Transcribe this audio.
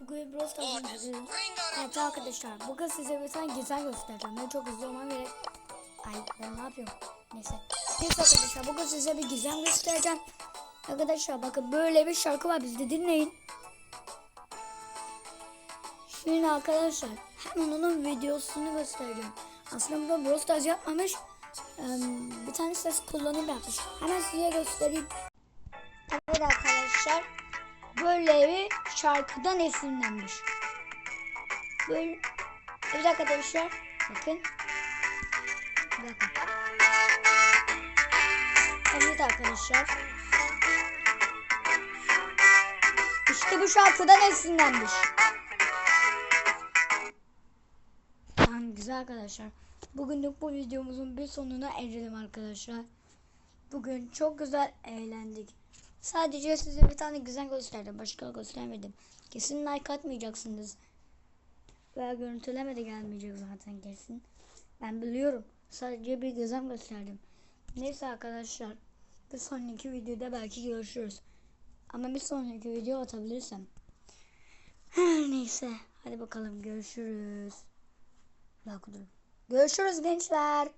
Bugün Brawl izliyoruz. Evet arkadaşlar bugün size bir tane güzel göstereceğim. Ben çok hızlı olmam gerek. Ay ben ne yapıyorum? Neyse. Neyse arkadaşlar bugün size bir gizem göstereceğim. Arkadaşlar bakın böyle bir şarkı var bizde dinleyin. Şimdi arkadaşlar hemen onun videosunu göstereceğim. Aslında burada Brawl Stars yapmamış. Bir tane ses kullanım yapmış. Hemen size göstereyim. Evet arkadaşlar böyle bir şarkıdan esinlenmiş. Böyle evet arkadaşlar bakın. Bir dakika. Evet arkadaşlar. İşte bu şarkıdan esinlenmiş. Tamam güzel arkadaşlar. Bugünlük bu videomuzun bir sonuna erdim arkadaşlar. Bugün çok güzel eğlendik. Sadece size bir tane güzel gösterdim. Başka göstermedim. Kesin like atmayacaksınız. Veya görüntüleme de gelmeyecek zaten kesin. Ben biliyorum. Sadece bir güzel gösterdim. Neyse arkadaşlar. Bir sonraki videoda belki görüşürüz. Ama bir sonraki video atabilirsem. Neyse. Hadi bakalım görüşürüz. Dakika durun. Görüşürüz gençler.